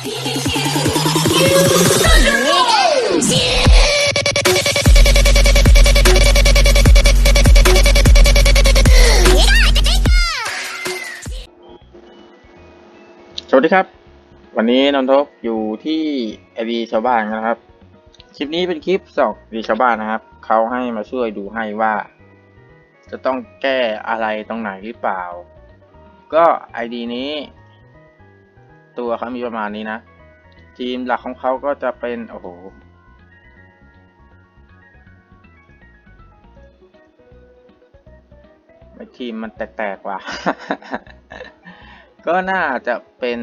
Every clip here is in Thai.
สวัสดีครับ วันนี้นนทบอยู่ที่ไอดีชาวบ้านนะครับ คลิปนี้เป็นคลิปสอกดีชาวบ้านนะครับ เขาให้มาช่วยดูให้ว่า จะต้องแก้อะไรตรงไหนหรือเปล่า ก็ไอดีนี้ ตัวเขามีประมาณนี้นะ ทีมหลักของเขาก็จะเป็น โอ้โหไม่ทีมมันแตกๆว่ะ ก็น่าจะเป็น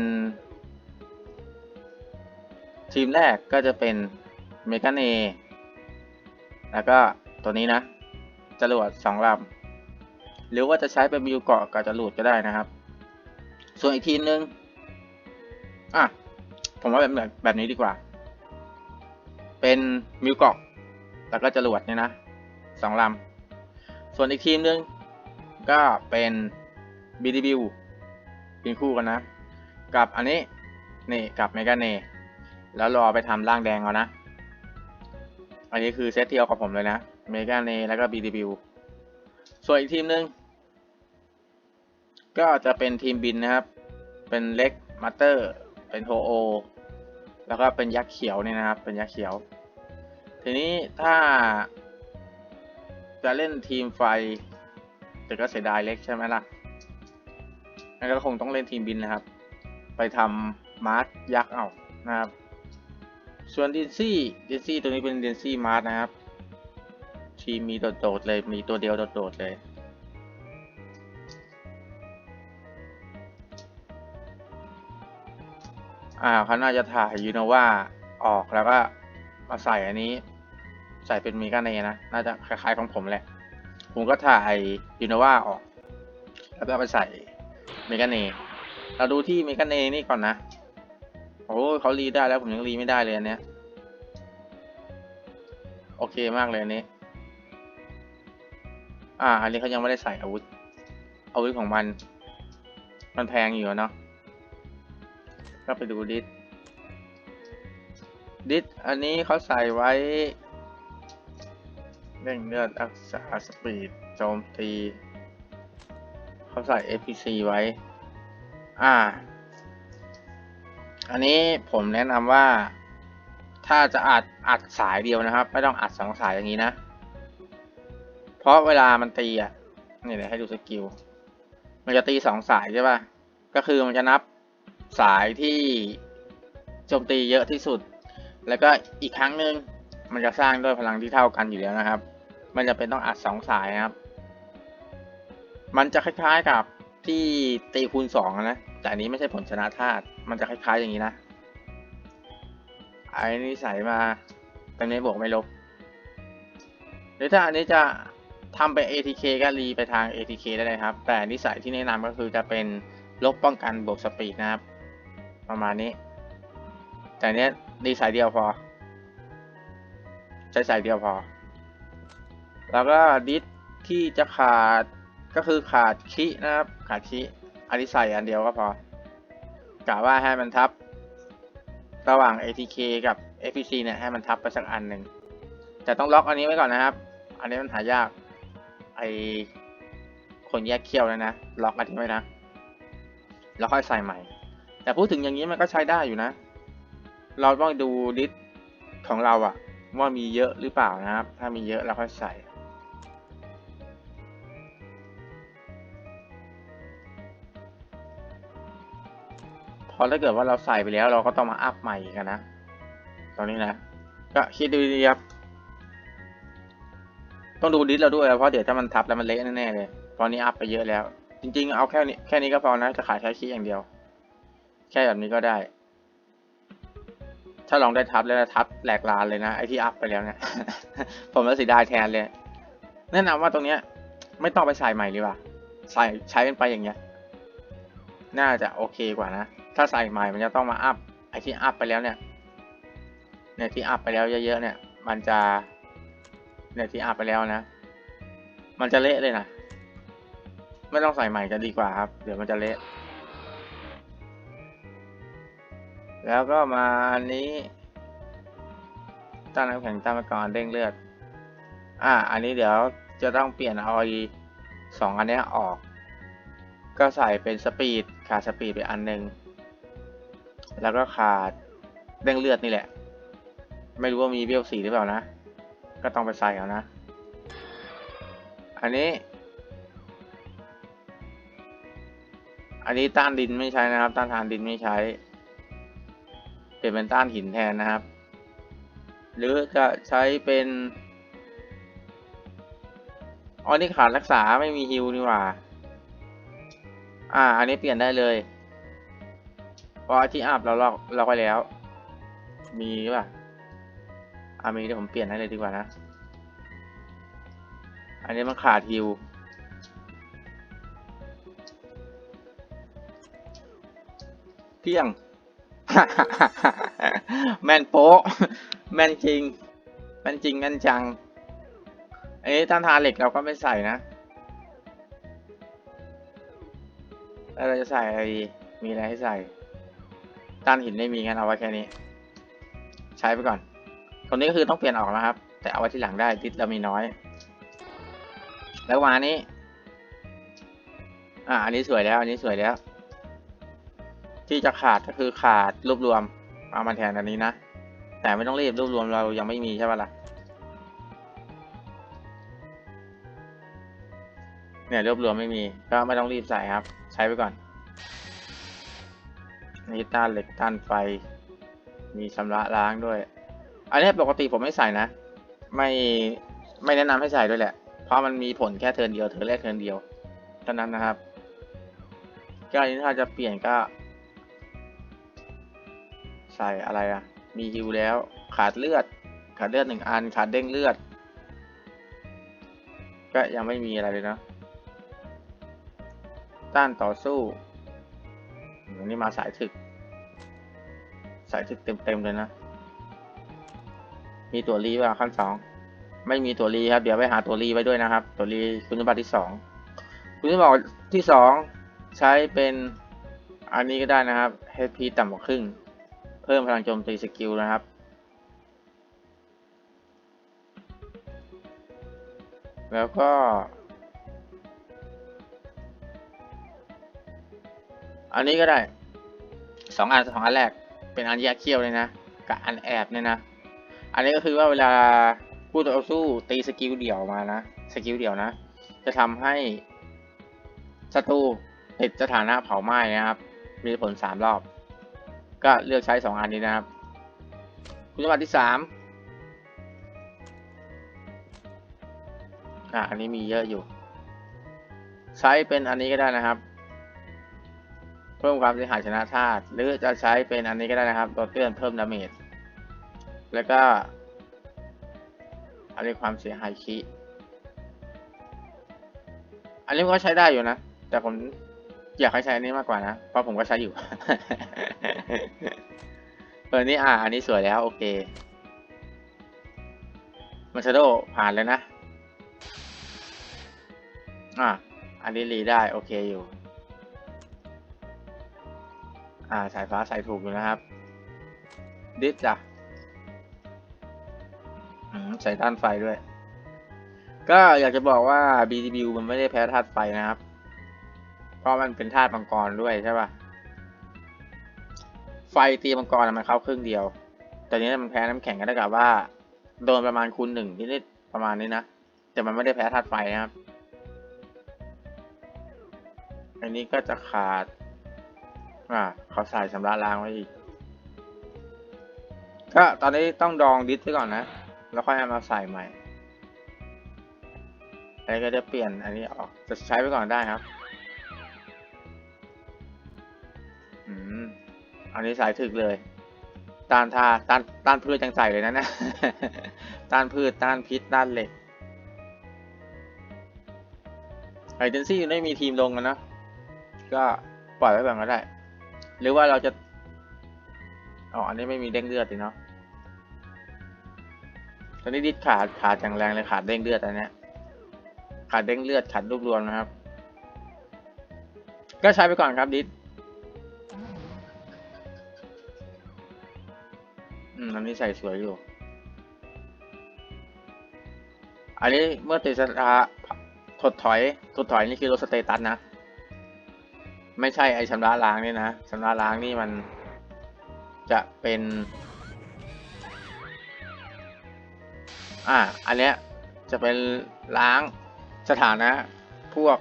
ทีมแรกก็จะเป็นเมกาเน แล้วก็ตัวนี้นะ จรวดสองลำหรือว่าจะใช้เป็นมิวเกาะกับจรวดก็ได้นะครับ ส่วนอีกทีมนึง อะ ผมว่าแบบแบบแบบนี้ดีกว่า เป็นมิวเกาะแล้วก็จรวดเนี่ยนะสองลำ ส่วนอีกทีมนึงก็เป็นบีดีบิวเป็นคู่กันนะ กับอันนี้นี่กับเมกาเนแล้วรอไปทำร่างแดงเอานะ อันนี้คือเซตที่เอากับผมเลยนะเมกาเนแล้วก็บีดีบิวส่วนอีกทีมหนึ่งก็จะเป็นทีมบินนะครับ เป็นเล็กมาเตอร์ เป็นโฮโอ แล้วก็เป็นยักษ์เขียวเนี่ยนะครับ เป็นยักษ์เขียว ทีนี้ถ้า จะเล่นทีมไฟ แต่ก็เสียดายเล็กใช่ไหมล่ะงั้นก็คงต้องเล่นทีมบินนะครับ ไปทำมาร์ทยักษ์เอานะครับ ส่วนดินซี่ดินซี่ตัวนี้เป็นดินซี่มาร์ทนะครับ ทีมมีโดดๆเลย มีตัวเดียวโดดๆเลย อ่าเขาน่าจะถ่ายยูโนวาออกแล้วก็มาใส่อันนี้ ใส่เป็นมีกาเนนะน่าจะคล้ายๆของผมแหละ ผมก็ถ่ายยูโนวาออก แล้วก็เอาไปใส่เมกาเนเราดูที่เมกาเนนี่ก่อนนะโอ้เขารีได้แล้วผมยังรีไม่ได้เลยอันเนี้ยโอเคมากเลยอันนี้ อ่า อันนี้เขายังไม่ได้ใส่อาวุธอาวุธของมัน มันแพงอยู่เนาะ ก็ไปดูดิสดิสอันนี้เขาใส่ไว้เร่งเลือดรักษาสปีดโจมตี เขาใส่ APC ไว้ อ่า อันนี้ผมแนะนำว่าถ้าจะอัดอัดสายเดียวนะครับ ไม่ต้องอัดสองสายอย่างนี้นะ เพราะเวลามันตีอะนี่เดี๋ยวให้ดูสกิล มันจะตีสองสายใช่ป่ะ ก็คือมันจะนับ สายที่โจมตีเยอะที่สุด แล้วก็อีกครั้งหนึ่งมันจะสร้างด้วยพลังที่เท่ากันอยู่แล้วนะครับ มันจะเป็นต้องอัดสองสายนะครับ มันจะคล้ายๆกับที่ตีคูณสองนะ แต่อันนี้ไม่ใช่ผลชนะธาตุ มันจะคล้ายๆอย่างนี้นะ ไอ้นี่ใส่มาตรงนี้บวกไม่ลบ หรือถ้าอันนี้จะทำไป ATK ก็รีไปทาง ATK ได้เลยครับ แต่นิสัยที่แนะนำก็คือจะเป็นลบป้องกันบวกสปีดนะครับ ประมาณนี้ แต่เนี้ยดีสายเดียวพอ ใช้สายเดียวพอ แล้วก็ดิสที่จะขาดก็คือขาดคินะครับ ขาดคิอันนี้ใส่อันเดียวก็พอกะว่าให้มันทับ ระหว่าง ATK กับ FPC เนี่ยให้มันทับไปสักอันหนึ่งแต่ต้องล็อกอันนี้ไว้ก่อนนะครับ อันนี้มันหายากไอคนแยกเขี้ยวนะนะ ล็อกอันนี้ไว้นะ แล้วค่อยใส่ใหม่ แต่พูดถึงอย่างนี้มันก็ใช้ได้อยู่นะ เราต้องดูดิสของเราอะว่ามีเยอะหรือเปล่านะครับ ถ้ามีเยอะเราค่อยใส่พอถ้าเกิดว่าเราใส่ไปแล้วเราก็ต้องมาอัพใหม่กันนะ ตอนนี้นะ ก็คิดดูดีครับ ต้องดูดิสเราด้วย เพราะเดี๋ยวถ้ามันทับแล้วมันเละแน่ๆเลย ตอนนี้อัพไปเยอะแล้ว จริงๆ เอาแค่นี้แค่นี้ก็พอนะจะขายแค่คีย์อย่างเดียว แค่แบบนี้ก็ได้ ถ้าลองได้ทับแล้วทับแหลกลานเลยนะไอที่อัพไปแล้วเนี่ยผมก็เสียดายแทนเลย แนะนำว่าตรงเนี้ย ไม่ต้องไปใส่ใหม่เลยว่ะใส่ใช้กันไปอย่างเงี้ย น่าจะโอเคกว่านะ ถ้าใส่ใหม่มันจะต้องมาอัพไอที่อัพไปแล้วเนี่ยเนี่ยที่อัพไปแล้วเยอะๆเนี่ย มันจะเนี่ยที่อัพไปแล้วนะ มันจะเละเลยนะ ไม่ต้องใส่ใหม่จะดีกว่าครับ เดี๋ยวมันจะเละ แล้วก็มาอันนี้ต้านน้ำแข็งต้านมังกรเด้งเลือด อ่า อันนี้เดี๋ยวจะต้องเปลี่ยนเอาอ้สองอันนี้ออก ก็ใส่เป็นสปีดขาดสปีดไปอันหนึ่งแล้วก็ขาดเด้งเลือดนี่แหละ ไม่รู้ว่ามีเบี้ยวสีหรือเปล่านะ ก็ต้องไปใส่เอานะ อันนี้อันนี้ต้านดินไม่ใช้นะครับ ต้านทานดินไม่ใช้ เปลี่ยนเป็นต้านหินแทนนะครับ หรือจะใช้เป็นอ๋อนี่ขาดรักษาไม่มีฮิวนี่หว่า อ่า อันนี้เปลี่ยนได้เลยเพราะที่อัพเราลอกเราไปแล้ว มีหรือเปล่าอ่ามีเดี๋ยวผมเปลี่ยนให้เลยดีกว่านะ อันนี้มันขาดฮิวเพียง แม่นโป๊ะแม่นจริงแม่นจริงแม่นจังอันนี้ต้านทานเหล็กเราก็ไม่ใส่นะแล้วเราจะใส่อะไรดีมีอะไรให้ใส่ ต้านหินไม่มีงั้นเอาไว้แค่นี้ ใช้ไปก่อน ตรงนี้ก็คือต้องเปลี่ยนออกนะครับ แต่เอาไว้ที่หลังได้ดิสเรามีน้อย แล้ววานี้ อ่า อันนี้สวยแล้ว อันนี้สวยแล้ว ที่จะขาดก็คือขาดรวบรวม เอามาแทนอันนี้นะ แต่ไม่ต้องรีบรวบรวมเรายังไม่มีใช่ปะล่ะเนี่ยรวบรวมไม่มีก็ไม่ต้องรีบใส่ครับ ใช้ไปก่อนนี่ต้านเหล็กต้านไฟ มีชำระล้างด้วย อันนี้ปกติผมไม่ใส่นะ ไม่ไม่แนะนำให้ใส่ด้วยแหละ เพราะมันมีผลแค่เทินเดียวเทินแรกเทินเดียวเท่านั้นนะครับก็อันนี้ถ้าจะเปลี่ยนก็ ใส่อะไรอะมีฮิวแล้ว ขาดเลือด ขาดเลือดหนึ่งอัน ขาดเด้งเลือด ก็ยังไม่มีอะไรเลยนะ ต้านต่อสู้อันนี้มาสายถึก สายถึกเต็มๆเลยนะ มีตัวรีป่ะขั้นสอง ไม่มีตัวรีครับ เดี๋ยวไปหาตัวรีไว้ด้วยนะครับ ตัวรีคุณสมบัติที่สอง คุณสมบัติที่สองใช้เป็นอันนี้ก็ได้นะครับ HP ต่ำกว่าครึ่ง เพิ่มพลังโจมตีสกิลนะครับ แล้วก็ อันนี้ก็ได้สองอันสองอันแรกเป็นอันแยกเขี้ยวเลยนะ กับอันแอบเนี่ยนะ อันนี้ก็คือว่าเวลาผู้ต่อสู้ตีสกิลเดี่ยวมานะสกิลเดี่ยวนะ จะทำให้ศัตรูติดสถานะเผาไหม้นะครับ มีผลสามรอบ ก็เลือกใช้สองอันนี้นะครับ คุณสมบัติที่สามอะอันนี้มีเยอะอยู่ ใช้เป็นอันนี้ก็ได้นะครับ เพิ่มความเสียหายชนะธาตุหรือจะใช้เป็นอันนี้ก็ได้นะครับตัวเตือนเพิ่มดาเมจแล้วก็อันนี้ความเสียหายคีอันนี้ก็ใช้ได้อยู่นะ แต่ผมอยากให้ใช้อันนี้มากกว่านะ เพราะผมก็ใช้อยู่ เออนี่อ่า อันนี้สวยแล้วโอเค มาชโดผ่านเลยนะ อ่าอันนี้รีได้โอเคอยู่ อ่า สายฟ้าใส่ถูกอยู่นะครับ ดิสจ้ะอืมใส่ต้านไฟด้วย ก็อยากจะบอกว่า BTB มันไม่ได้แพ้ธาตุไฟนะครับ เพราะมันเป็นธาตุมังกรด้วยใช่ป่ะ ตีมังกรมันเข้าครึ่งเดียว แต่นี้มันแพ้น้ำแข็งก็ได้กับว่า โดนประมาณคูณหนึ่งนิดๆประมาณนี้นะ แต่มันไม่ได้แพ้ธาตุไฟนะครับ อันนี้ก็จะขาด อ่าเขาใส่ชำระล้างไว้อีก ก็ตอนนี้ต้องดองดิสไว้ก่อนนะ แล้วค่อยเอามาใส่ใหม่อันนี้ก็จะเปลี่ยนอันนี้ออก จะใช้ไปก่อนได้ครับ อันนี้สายถึกเลยต้านทาต้านต้านพืชจังใส่เลยนะนะต้านพืชต้านพิษต้านเหล็กไอเจนซี่ไม่มีทีมลงกันนะ ก็ปล่อยไว้แบบก็ได้ หรือว่าเราจะอ๋ออันนี้ไม่มีเด้งเลือดสิเนาะตอนนี้ดิดขาดขาดอย่างแรงเลยขาดเด้งเลือดอันเนี้ยขาดเด้งเลือดขาดรวบรวมนะครับ ก็ใช้ไปก่อนครับดิด นี้ใส่สวยอยู่ อันนี้เมื่อติดสถาถดถอย ถดถอยนี่คือลดสเตตัสนะ ไม่ใช่ไอชำระล้างนี่นะชำระล้างนี่มันจะเป็น อ่า อันเนี้ยจะเป็นล้างสถานะ พวก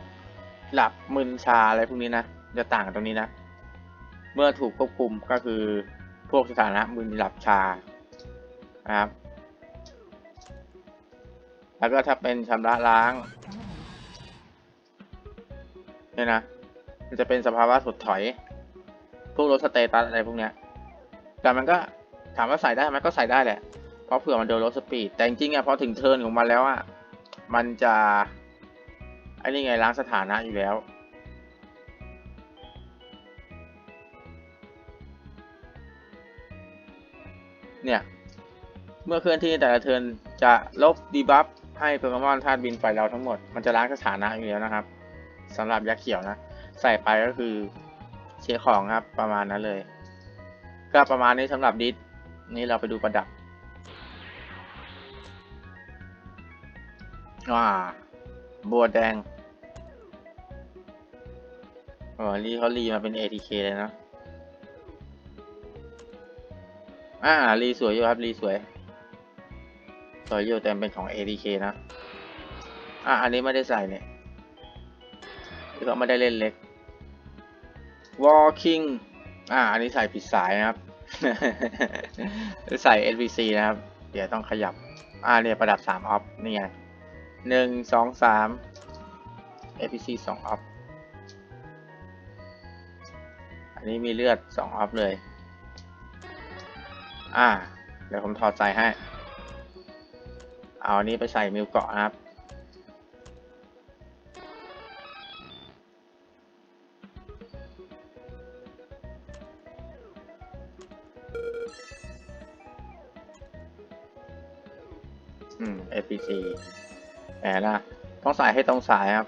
หลับมึนชาอะไรพวกนี้นะ จะต่างกันตรงนี้นะ เมื่อถูกควบคุมก็คือพวกสถานะมึนหลับชา นะครับ แล้วก็ถ้าเป็นชำระล้างเนี่ยนะมันจะเป็นสภาวะถดถอย พวกลดสเตตัสอะไรพวกเนี้ย แต่มันก็ถามว่าใส่ได้ไหมก็ใส่ได้แหละ เพราะเผื่อมันโดนลดสปีด แต่จริงๆอะพอถึงเทิร์นของมันแล้วอะ มันจะไอ้นี่ไงล้างสถานะอยู่แล้ว เนี่ย เมื่อเคลื่อนที่แต่ละเทิร์นจะลบดีบัฟให้โปเกมอนธาตุบินไฟเราทั้งหมด มันจะล้างสถานะอยู่แล้วนะครับสำหรับยักษ์เขียวนะ ใส่ไปก็คือเชียของครับประมาณนั้นเลย ก็ประมาณนี้สำหรับดิสนี่เราไปดูประดับว้าบัวแดงอ๋อรีเขารีมาเป็น ATK เลยนะอ่ารีสวยอยู่ครับรีสวย สวยอยู่แต่เป็นของ ATK นะ อะ อันนี้ไม่ได้ใส่เนี่ยที่เขาไม่ได้เล่นเล็ก Walking อ่า อันนี้ใส่ผิดสายนะครับ ใส่ NPC นะครับ เดี๋ยวต้องขยับ อ่าเนี่ยประดับสามออฟนี่ไงหนึ่งสองสาม NPC สองออฟอันนี้มีเลือดสองออฟเลย อ่า เดี๋ยวผมถอดใส่ให้ เอาอันนี้ไปใส่มิวเกาะนะครับ อืม APC แหมนะ ต้องใส่ให้ตรงสายครับ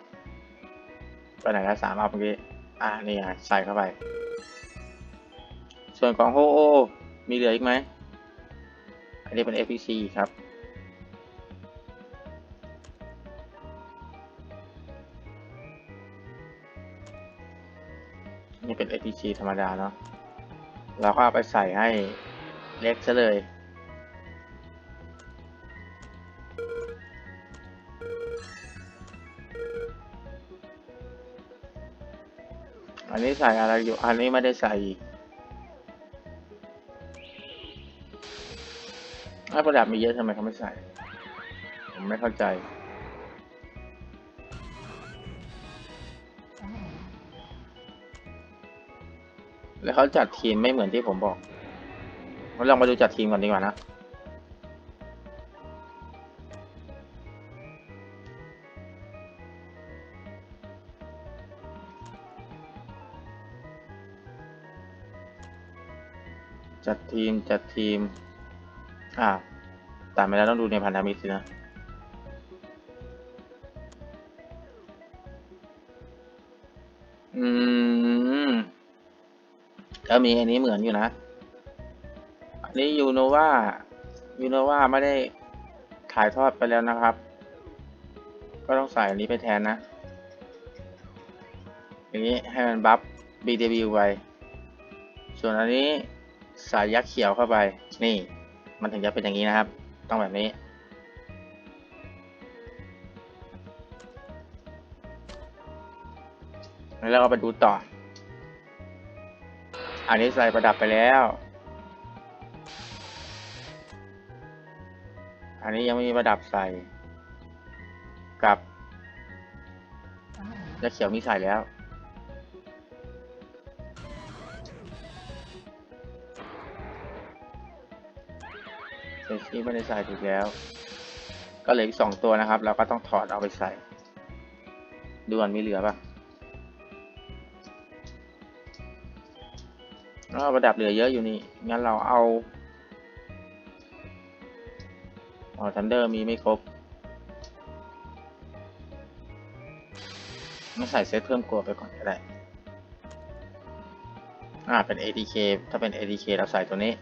ไปไหนล้วสามอัพเมื่อกี้ อ่านี่ไงใส่เข้าไป ส่วนของโฮโอ มีเหลืออีกไหม อันนี้เป็น APC ครับ PC ธรรมดาเนาะเราก็เอาไปใส่ให้เล็กซะเลยอันนี้ใส่อะไรอยู่ อันนี้ไม่ได้ใส่ถ้าประดับมีเยอะทำไมเขาไม่ใส่ ผมไม่เข้าใจ แล้วเขาจัดทีมไม่เหมือนที่ผมบอกเราลองมาดูจัดทีมก่อนดีกว่านะ จัดทีมจัดทีม อ่าตามไปแล้วต้องดูในพันธมิตรสินะ มีอันนี้เหมือนอยู่นะ อันนี้ยูโนวายูโนวาไม่ได้ถ่ายทอดไปแล้วนะครับ ก็ต้องใส่อันนี้ไปแทนนะ อย่างนี้ให้มันบัฟ BW ไป ส่วนอันนี้ใส่ยักษ์เขียวเข้าไป นี่ มันถึงจะเป็นอย่างนี้นะครับ ต้องแบบนี้แล้วเราก็ไปดูต่อ อันนี้ใส่ประดับไปแล้ว อันนี้ยังไม่มีประดับใส่ กับยักษ์เขียวมีใส่แล้ว เซชี่ไม่ได้ใส่ถูกแล้ว ก็เหลืออีกสองตัวนะครับ เราก็ต้องถอดเอาไปใส่ดูก่อนมีเหลือปะ เราประดับเหลือเยอะอยู่นี่งั้นเราเอาอ๋อทันเดอร์มีไม่ครบมาใส่เซตเพิ่มกลัวไปก่อนก็ได้อ่าเป็น ATK ถ้าเป็น ATK เราใส่ตัวนี้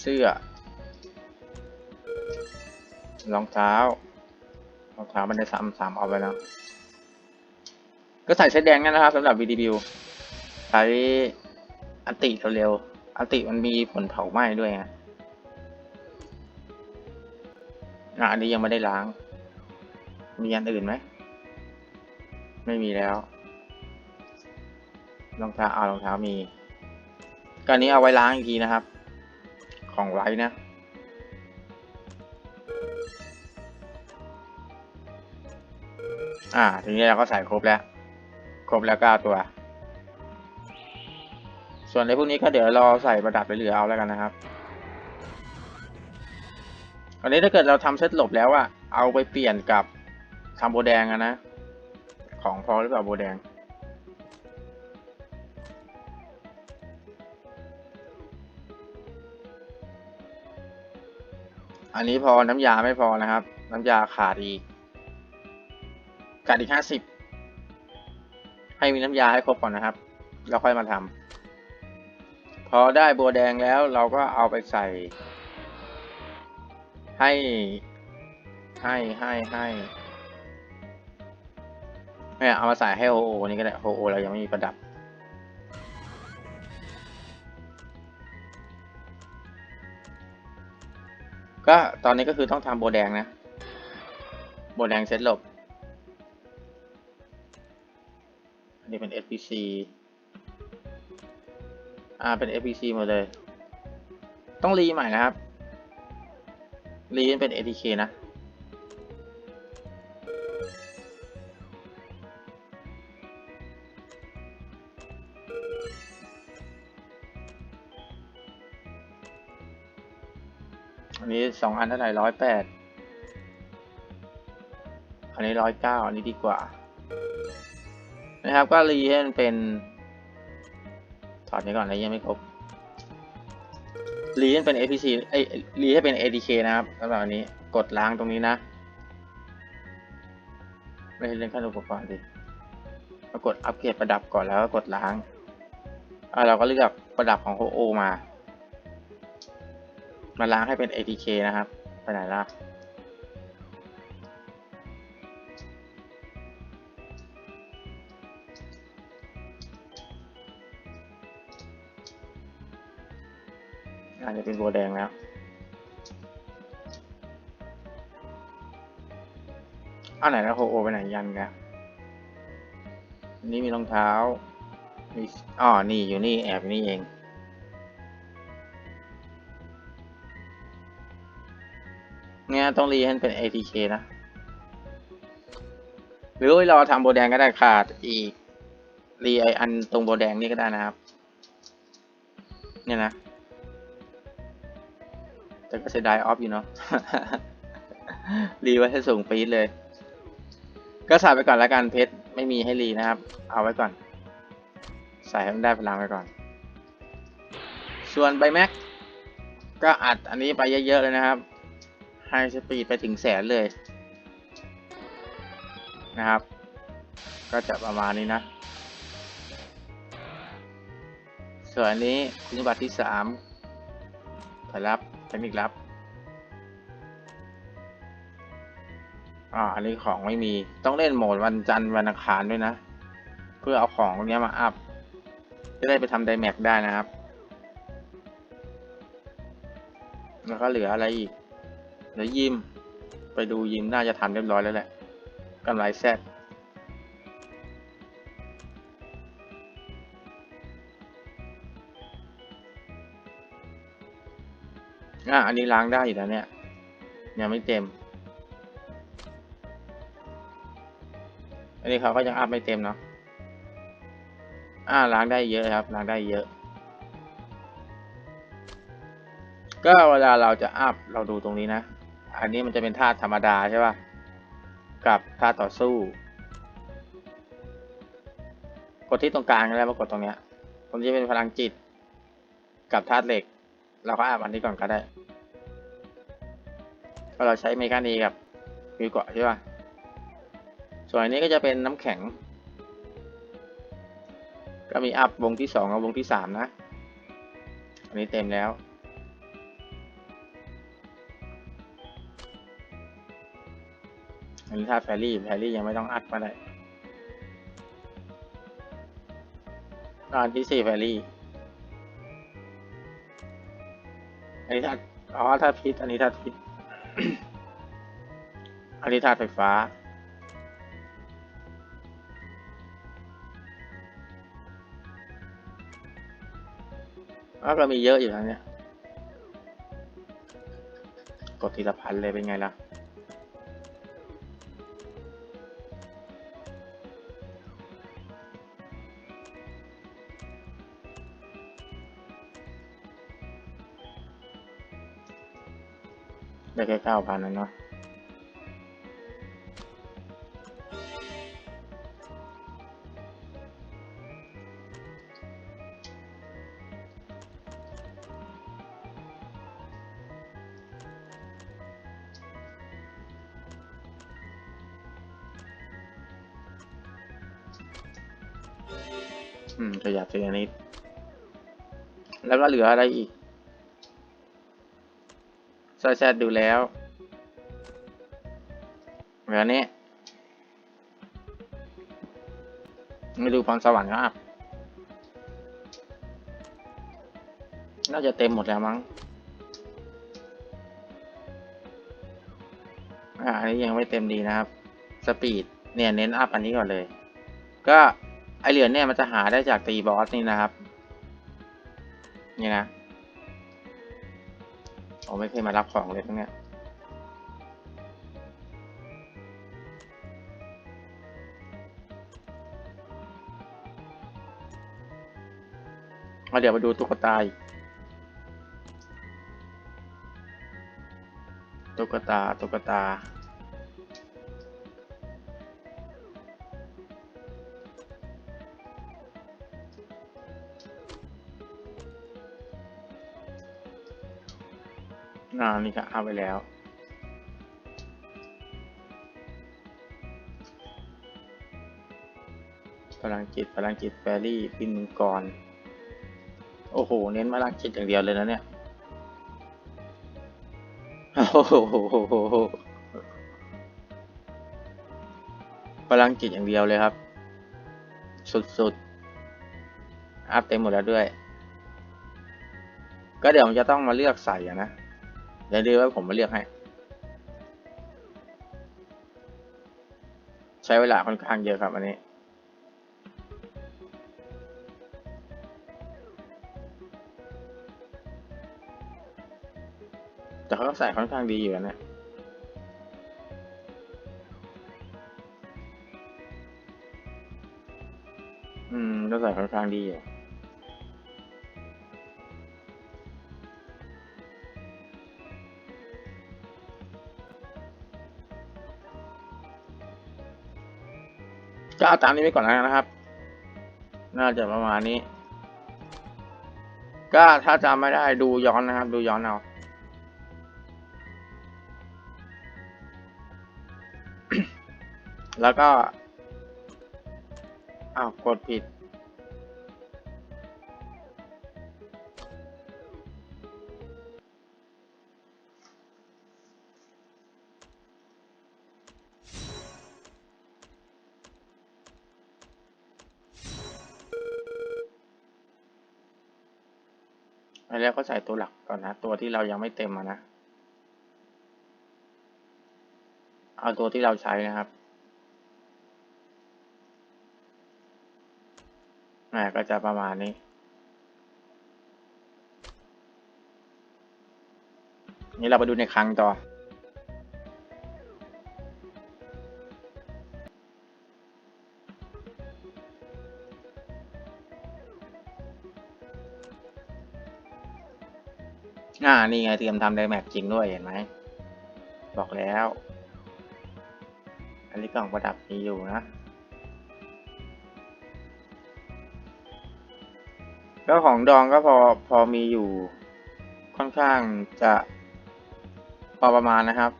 เสื้อรองเท้ารองเท้ามันได้สามสามเอาไปแล้ว ก็ใส่เสื้อแดงนั่นนะครับสำหรับ VDB ใช้อันติเร็วๆอันติมันมีผลเผาไหม้ด้วยไงอะอันนี้ยังไม่ได้ล้าง มีอันอื่นไหม ไม่มีแล้ว รองเท้าเอารองเท้ามีก็อันนี้เอาไว้ล้างอีกทีนะครับ ของไว้นะอ่าทีนี้เราก็ใส่ครบแล้ว ครบแล้วเก้าตัว ส่วนในพวกนี้ก็เดี๋ยวรอใส่ประดับไปเหลือเอาแล้วกันนะครับอันนี้ถ้าเกิดเราทำเซตหลบแล้วอะเอาไปเปลี่ยนกับทำโบแดงอะนะ ของพอหรือเปล่าโบแดงอันนี้พอน้ำยาไม่พอนะครับ น้ำยาขาดอีกขาดอีกห้าสิบ ให้มีน้ำยาให้ครบก่อนนะครับ แล้วค่อยมาทำพอได้บัวแดงแล้วเราก็เอาไปใส่ ให้ให้ให้ให้ไม่เอามาใส่ให้โอโอนี่ก็ได้โอโอเรายังไม่มีประดับก็ตอนนี้ก็คือต้องทำโบแดงนะ โบแดงเซตหลบ นนี้เป็น SPC อ่าเป็น SPC หมดเลย ต้องรีใหม่นะครับ รีเป็น ATK นะอันนี้สองอันเท่าไหร่ร้อยแปดอันนี้ร้อยเก้าอันนี้ดีกว่า นะครับ ก็รีให้มันเป็น ถอดนี้ก่อนนะยังไม่ครบรีให้เป็น APC เอ้ยรีให้เป็น ADK นะครับสำหรับอันนี้กดล้างตรงนี้นะ ไม่ใช่เรื่องขั้นอุปกรณ์ดิมากดอัปเกรดประดับก่อนแล้วก็กดล้างอ่าเราก็เลือกประดับของโฮโอมา มาล้างให้เป็น ATK นะครับ ไปไหนล่ะ อาจจะเป็นบัวแดงแล้ว อันไหนแล้วโฮโอไปไหนยันกันอันนี้มีรองเท้ามีอ๋อ นี่อยู่นี่แอบนี่เอง เนี่ยต้องรีให้เป็น ATK นะ หรือเราทำโบแดงก็ได้ขาดอีกรีไออันตรงโบแดงนี่ก็ได้นะครับ เนี่ยนะ แต่ก็เสียดายออฟอยู่เนาะรีไว้ให้สูงปี๊ดเลย ก็ใส่ไปก่อนแล้วกันเพชรไม่มีให้รีนะครับ เอาไว้ก่อน ใส่ให้มันได้พลังไว้ก่อน ส่วนใบแม็กก็อัดอันนี้ไปเยอะๆเลยนะครับไฮสปีดไปถึงแสนเลยนะครับ ก็จะประมาณนี้นะ ส่วนอันนี้คุณสมบัติที่สามผลลัพธ์ เทคนิคลับ อ่า อันนี้ของไม่มี ต้องเล่นโหมดวันจันทร์วันอังคารด้วยนะ เพื่อเอาของตรงนี้มาอัพ จะได้ไปทำไดแม็กได้นะครับ แล้วก็เหลืออะไรอีก เหลือยิม ไปดูยิมน่าจะทำเรียบร้อยแล้วแหละกำไรแซด อะอันนี้ล้างได้อยู่แล้วเนี่ย ยังไม่เต็ม อันนี้เขาก็ยังอัพไม่เต็มเนาะ อ่าล้างได้เยอะครับ ล้างได้เยอะ ก็เวลาเราจะอัพเราดูตรงนี้นะ อันนี้มันจะเป็นท่าธรรมดาใช่ป่ะ กับท่าต่อสู้ กดที่ตรงกลางแล้วมากดตรงเนี้ย ตรงนี้เป็นพลังจิต กับธาตุเหล็ก เราก็อาบอันนี้ก่อนก็ได้เพราะเราใช้เมกานีกับวิวเกาะใช่ป่ะส่วนอันนี้ก็จะเป็นน้ำแข็ง ก็มีอัพวงที่สองกับวงที่สามนะ อันนี้เต็มแล้วอันนี้ถ้าแฟรี่แฟรี่ยังไม่ต้องอัดก็ได้ตอนที่สี่แฟรี่ อันนี้ธาตุอ๋อธาตุพิษ อันนี้ธาตุพิษ อันนี้ธาตุไฟฟ้าแล้วก็มีเยอะอยู่นะเนี่ย กดทีละพันเลยเป็นไงล่ะ แค่เก้าพันนะเนาะอืมขยับทีละนิด แล้วก็เหลืออะไรอีก อยแซดดูแล้วเหลือนี้ม่ดูพรสวรรค์ก็อัพน่าจะเต็มหมดแล้วมั้ง อ่า อันนี้ยังไม่เต็มดีนะครับ สปีด เนี่ย เน้นอัพอันนี้ก่อนเลย ก็ไอเหรียญเนี่ยมันจะหาได้จากตีบอสนี่นะครับ นี่นะ ผมไม่เคยมารับของเลยทั้งเนี้ยเอาเดี๋ยวมาดูตุ๊กตาอีกตุ๊กตาตุ๊กตา อ่านี่ก็เอาไปแล้ว พลังจิต พลังจิตแฟรี่บินมังกร โอ้โห เน้นพลังจิตอย่างเดียวเลยนะเนี่ย โอ้โห พลังจิตอย่างเดียวเลยครับ สุดๆ อัพเต็มหมดแล้วด้วย ก็เดี๋ยวผมจะต้องมาเลือกใส่นะ เดี๋ยวดูว่าผมมาเลือกให้ ใช้เวลาค่อนข้างเยอะครับอันนี้แต่เขาก็ใส่ค่อนข้างดีอยู่นะอืมก็ใส่ค่อนข้างดีอยู่ ก็เอาตามนี้ไปก่อนแล้วกันนะครับ น่าจะประมาณนี้ ก็ถ้าจำไม่ได้ดูย้อนนะครับ ดูย้อนเอาแล้วก็อ้าวกดผิด ก็ใส่ตัวหลักก่อนนะ ตัวที่เรายังไม่เต็มอะนะ เอาตัวที่เราใช้นะครับอ่าก็จะประมาณนี้ นี่เราไปดูในครั้งต่อ อ่า นี่ไงเตรียมทำไดแม็กจริงด้วยเห็นไหม บอกแล้ว อันนี้กล่องประดับมีอยู่นะก็ของดองก็พอพอมีอยู่ค่อนข้างจะพอประมาณนะครับ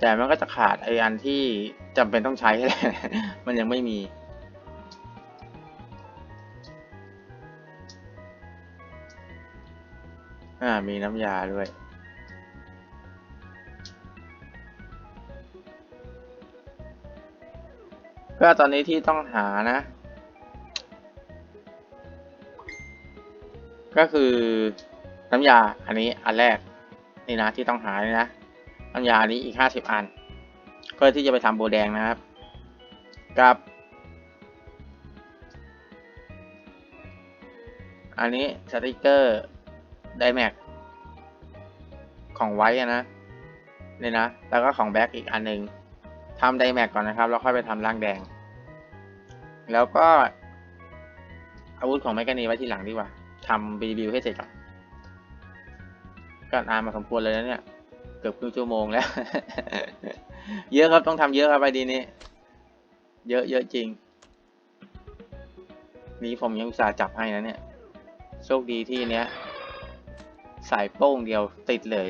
แต่มันก็จะขาดไออันที่จำเป็นต้องใช้แหละ มันยังไม่มี มีน้ำยาด้วย ก็ตอนนี้ที่ต้องหานะ ก็คือน้ำยาอันนี้อันแรก นี่นะที่ต้องหาเลยนะ น้ำยาอันนี้อีกห้าสิบอัน เพื่อที่จะไปทำโบแดงนะครับ กับ อันนี้สติกเกอร์ไดแม็ก ของไว้อะนะนี่นะ แล้วก็ของแบ็กอีกอันหนึ่งทำไดแม็กก่อนนะครับ แล้วค่อยไปทำร่างแดง แล้วก็ อาวุธของแมกกานีไว้ที่หลังดีกว่าทำรีวิวให้เสร็จก่อนก็นานมาสมควรเลยนะเนี่ย เกือบครึ่งชั่วโมงแล้ว เยอะครับต้องทำเยอะครับไอดีนี้ เยอะเยอะจริง นี่ผมยังอุตส่าห์จับให้นะเนี่ย โชคดีที่เนี้ยใส่โป้งเดียวติดเลย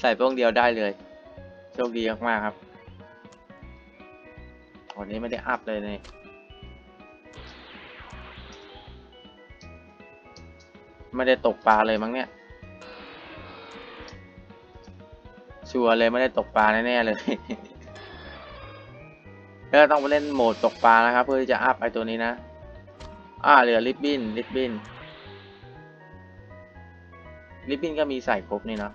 ใส่โป้งเดียวได้เลย โชคดีมากๆครับ วันนี้ไม่ได้อัพเลยเนี่ยไม่ได้ตกปลาเลยมั้งเนี่ย ชัวร์เลยไม่ได้ตกปลาแน่ๆเลยก็ต้องไปเล่นโหมดตกปลานะครับ เพื่อที่จะอัพไอตัวนี้นะ อ่าเหลือลิบบินลิบบิน ลิบบินก็มีใส่ครบนี่เนาะ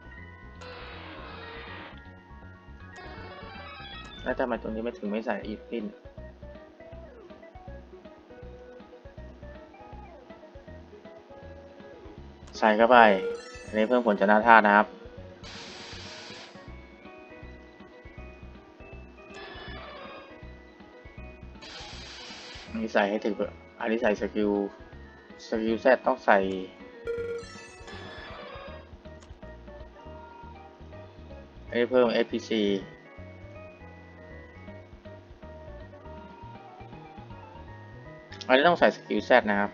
แล้วทำไมตัวนี้ไม่ถึงไม่ใส่ลิบบินใส่เข้าไป อันนี้เพิ่มผลชนะธาตุนะครับ อันนี้ใส่ให้ถึงอันนี้ใส่สกิล สกิลแซดต้องใส่ อันนี้เพิ่ม APC อันนี้ต้องใส่สกิลแซดนะครับ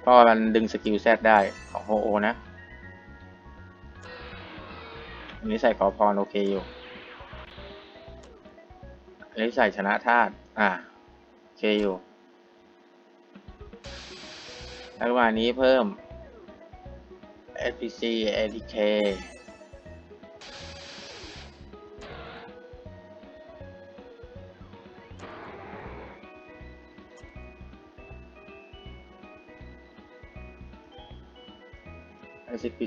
เพราะมันดึงสกิลแซดได้ของโฮโอนะ อันนี้ใส่ขอพรโอเคอยู่ อันนี้ใส่ชนะธาตุ อ่าโอเคอยู่ แล้ววันนี้เพิ่ม SPC ADK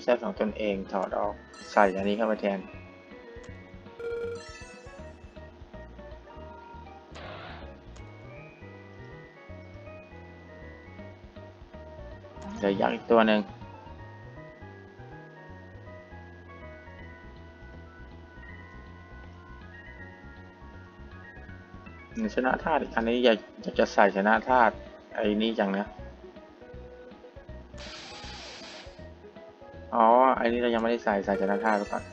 ไอซิปีแซของตนเองถอดออกใส่อันนี้เข้ามาแทน เดี๋ยวยักอีกตัวหนึ่งชนะธาตุอันนี้อยากจะใส่ชนะธาตุไอ้นี้จังนะ ไม่ได้ใส่ใส่ชนะธาตุไปก่อน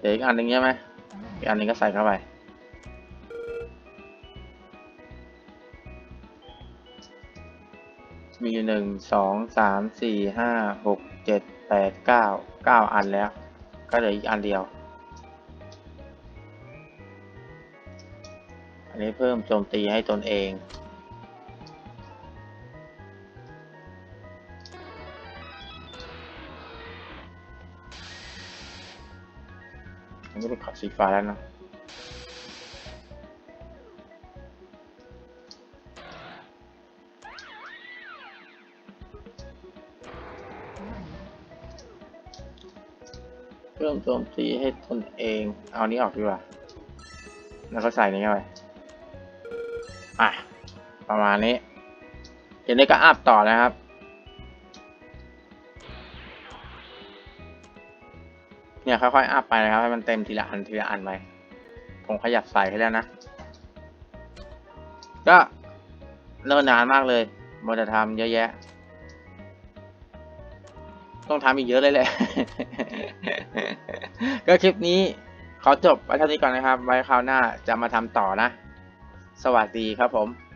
เดี๋ยวอีกอันหนึ่งใช่ไหมอีกอันหนึ่งก็ใส่เข้าไปมีหนึ่งสองสามสี่ห้าหกเจ็ดแปดเก้าเก้าอันแล้ว ก็เหลืออีกอันเดียว อันนี้เพิ่มโจมตีให้ตนเอง อันนี้เป็นขอบสีฟ้าแล้วเนาะเพิ่มโจมตีให้ตนเอง เอานี้ออกดีกว่า แล้วก็ใส่นี้เข้าไป อะ ประมาณนี้ เดี๋ยวนี้ก็อัพต่อนะครับ เนี่ยค่อยๆอัพไปนะครับให้มันเต็มทีละอันทีละอันไปผมขยับใส่ให้แล้วนะ ก็เนิ่นนานมากเลยมัวแต่ทำเยอะแยะ ต้องทำอีกเยอะเลยแหละ ก็คลิปนี้ขอจบไว้เท่านี้ก่อนนะครับ ไว้คราวหน้าจะมาทำต่อนะ สวัสดีครับผม